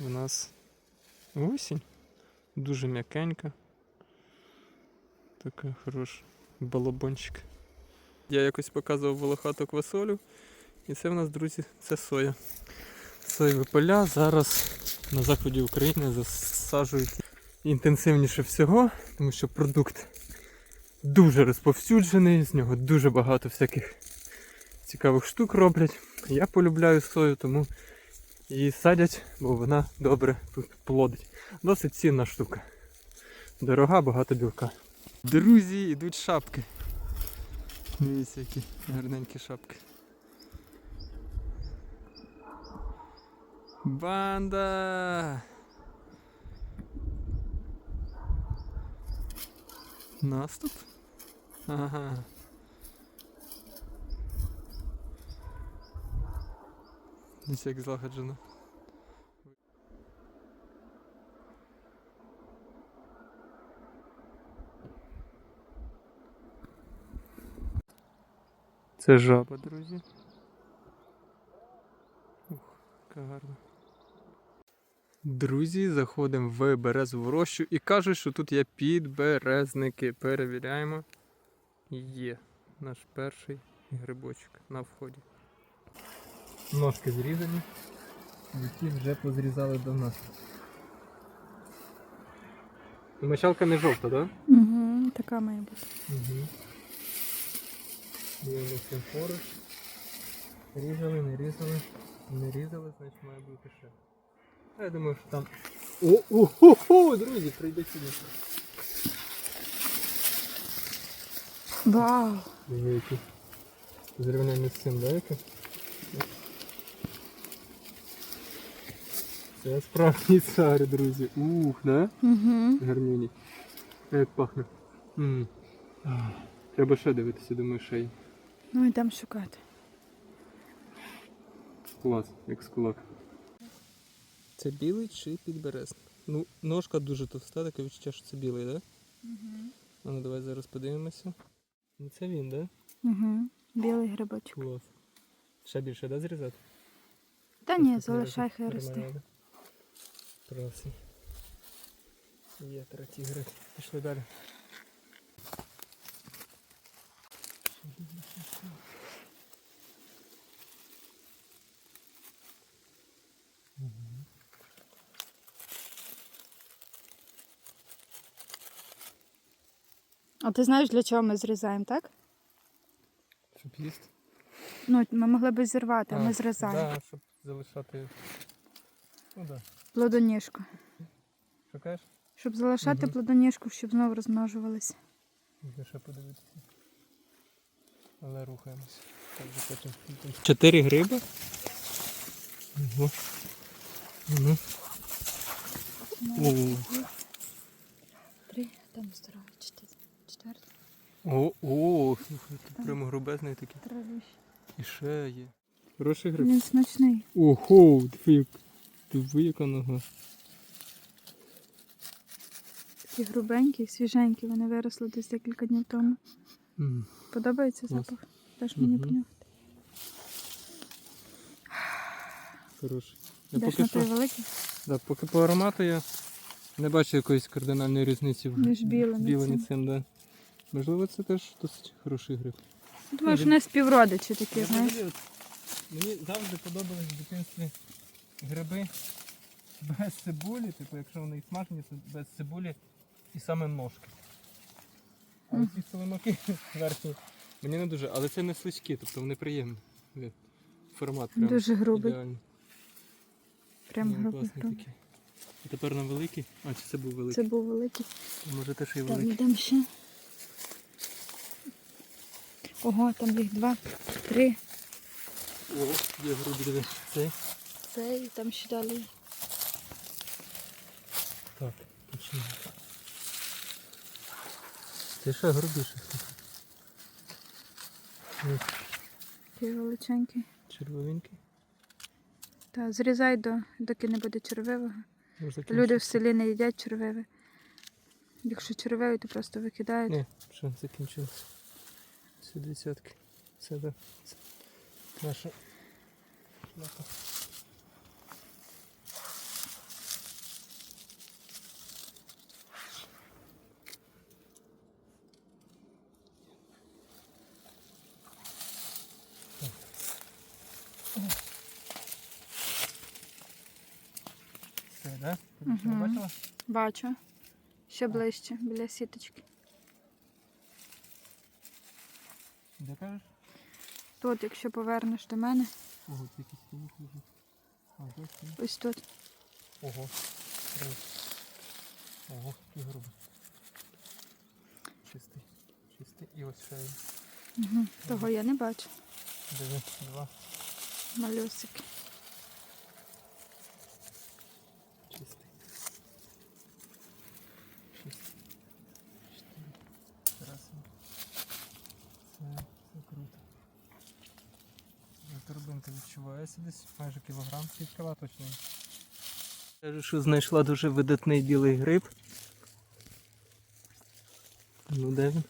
У нас осінь. Дуже м'якенька. Така хороша балабончик. Я якось показував волохату квасолю. І це в нас, друзі, це соя. Соєві поля зараз на заході України засаджують інтенсивніше всього, тому що продукт дуже розповсюджений, з нього дуже багато всяких цікавих штук роблять. Я полюбляю сою, тому її садять, бо вона добре тут плодить. Досить цінна штука. Дорога, багато білка. Друзі, йдуть шапки. Дивіться, які гарненькі шапки. Банда! Наступ? Ага. Десь як злагоджено. Це жаба, друзі. Ух, яка гарна. Друзі, заходимо в березову рощу і кажуть, що тут є підберезники. Перевіряємо. Є наш перший грибочок на вході. Ножки зрізані, які вже позрізали до нас. Мочалка не жовта, так? Угу, така має бути. Угу. Є у нас там поруч. Різали, не різали. Не різали, значить має бути ще. А Я думаю, що там. О, о, хо, хо, друзі, прийде сюди. Вау! Дивіться. Зрівняння з цим, да, яке? Це справжній цар, друзі. Ух, да? Угу. Гарміні. Як пахне. М. А, Треба ще дивитися, думаю, ще й. Ну йдемо шукати. Клас, як з кулак. Це білий чи підберезник? Ну, ножка дуже товста, таке відчуття, що це білий, так? Да? Угу. А ну давай зараз подивимося. Ну це він, так? Угу. Білий грибочок. Клас. Ще більше, да, зрізати? Та ні, залишай хай нормально, да? Красний. Є третій гриб. Пішли далі. А ти знаєш, для чого ми зрізаємо, так? Щоб їсти. Ну, ми могли б зірвати, а ми зрізаємо. Так, да, щоб залишати. Ну так. Да. Плодоніжку. Шукаєш? Щоб залишати Мгм. плодоніжку, щоб знову розмножувалися. Ще подивитися. Але потім. Чотири гриби. Ого. Ну. О, Три, там здорові, чотири. Четвертий. о, о, тут прямо грубезний такий. І ще є. Хороший гриб. Він смачний. Ого, диви, нога. Такі грубенькі, свіженькі. Вони виросли десь декілька днів тому. М, Подобається Клас. запах? Даш мені Мгм. понюхати. Хороший. Я поки на той що, великий? да, поки по аромату я не бачу якоїсь кардинальної різниці в Між білим і білим і цим. да. Можливо, це теж досить хороший гриб. Думаю, що не співродичі такі, знаєш. Мені завжди подобались в дитинстві гриби без цибулі, типу, якщо вони і смажені, то без цибулі і саме ножки. А ці соломаки верхні мені не дуже, але це не слизькі, тобто вони приємні. Формат прям Дуже грубий. ідеальний. Прям Ну, грубий. грубий. такий. І тепер на великий. А, чи це був великий? Це був великий. Може теж і Там великий. йдемо ще. Ого, там їх два, три. О, є грубі, диви. Цей. Це і там ще далі. Так, почнемо. Це ще грубіше. Ось Такий величенький. червовенький. Та зрізай до, доки не буде червивого. Люди в селі не їдять червиве. Якщо червивий, то просто викидають. Ні, що закінчилось. Все десятки. Це. Це наша шляпа. Не Мгм. бачила? Бачу. Ще ближче, біля сіточки. Де кажеш? Тут, якщо повернеш до мене, Ого, це якийсь тінь ось тут. Ого. Ого, який грубий. Чистий. Чистий. І ось ще є. Угу. Того я не бачу. Диви, два. Малюсики. Чистий. Шість. Чотири. Красиво. Це, це круто. Торбинка відчувається десь майже кілограм. Пів точно. Каже, що знайшла дуже видатний білий гриб. Ну де він?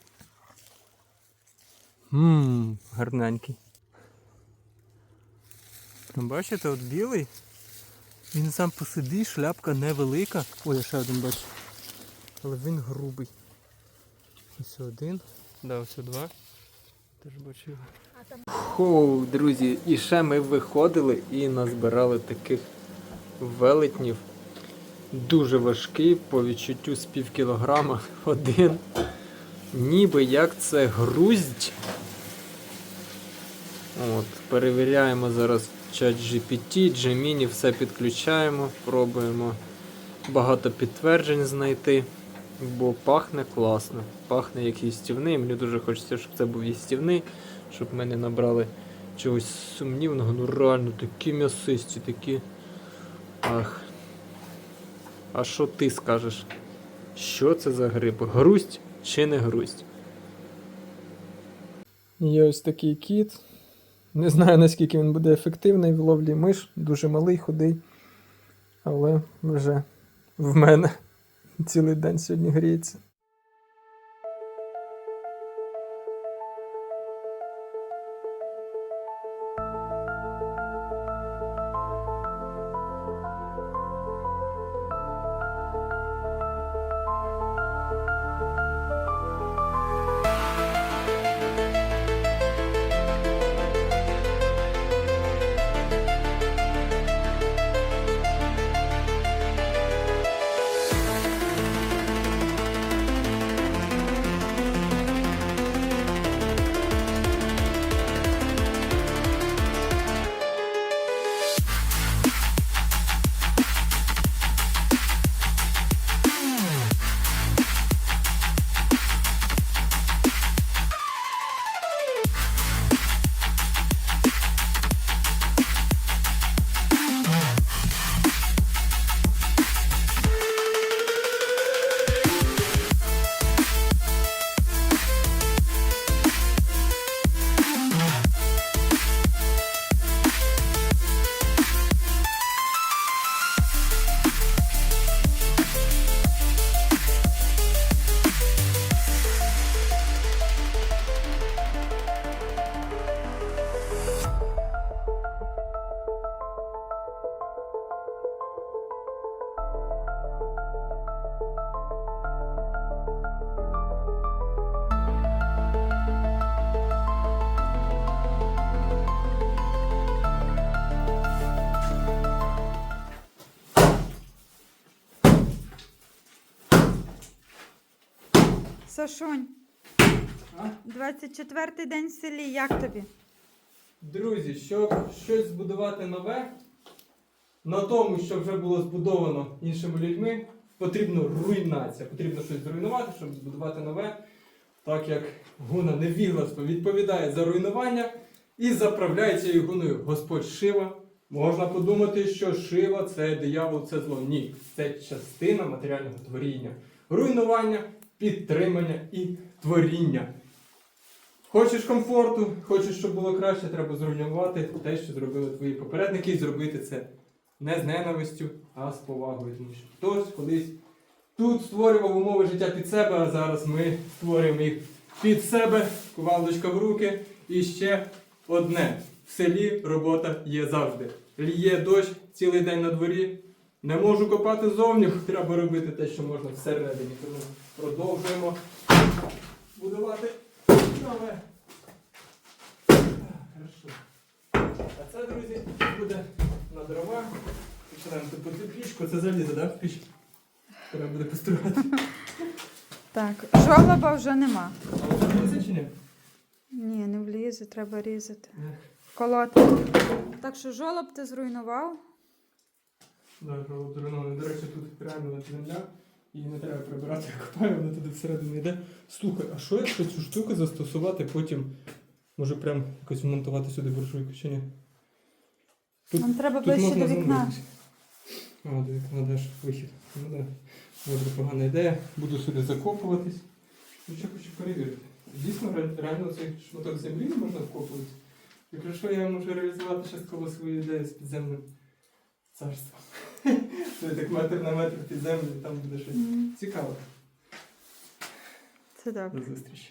Ммм, гарненький. Бачите, от білий. Він сам по собі, шляпка невелика. Ой, я ще один бачу. Але він грубий. Ось один. Да, ось два. Теж його. Хоу, друзі, і ще ми виходили і назбирали таких велетнів. Дуже важкий, по відчуттю з пів кілограма один. Ніби як це груздь. От, перевіряємо зараз чат GPT, Gemini, все підключаємо, пробуємо багато підтверджень знайти, бо пахне класно. Пахне як їстівний. Мені дуже хочеться, щоб це був їстівний, щоб ми не набрали чогось сумнівного. Ну реально такі м'ясисті, такі. Ах. А що ти скажеш? Що це за гриб? Грусть чи не грусть? Є ось такий кіт. Не знаю наскільки він буде ефективний в ловлі миш, дуже малий, худий. Але вже в мене цілий день сьогодні гріється. Сашунь, 24-й день в селі, як тобі? Друзі, щоб щось збудувати нове, на тому, що вже було збудовано іншими людьми, потрібна руйнація. Потрібно щось зруйнувати, щоб збудувати нове. Так як гуна невігласно відповідає за руйнування і заправляє цією гуною Господь Шива. Можна подумати, що Шива це диявол, це зло. Ні, це частина матеріального творіння. Руйнування, підтримання і творіння. Хочеш комфорту, хочеш, щоб було краще, треба зруйнувати те, що зробили твої попередники, і зробити це не з ненавистю, а з повагою. Тому що хтось колись тут створював умови життя під себе, а зараз ми створюємо їх під себе, кувалдочка в руки. І ще одне: в селі робота є завжди. Ліє дощ цілий день на дворі. Не можу копати зовні, треба робити те, що можна всередині. Продовжуємо будувати нове. Хорошо. А це, друзі, буде на дрова. Починаємо тут потеплічку, це залізо, так? Піч? Треба буде построїти. Так, жолоба вже нема. А вже влізе чи ні? Ні, не влізе, треба різати. Колоти. Так що жолоб ти зруйнував? Да, жолоб зруйнований. До речі, тут реально земля. Її не треба прибирати, я копаю, вона туди всередину йде. Слухай, а що якщо цю штуку застосувати потім? Може прям якось вмонтувати сюди буржуйку чи ні? Тут- Нам треба Тут ближче можна до вікна. замовитись. А, до вікна даш вихід. Ну да. Добре, погана ідея. Буду сюди закопуватись. Ну, що хочу перевірити. Дійсно, ре- реально цей шматок землі можна вкопувати. Якщо що, я можу реалізувати частково свою ідею з підземним царством. Це так метр на метр під землю, там буде щось цікаве. Це так. До зустрічі.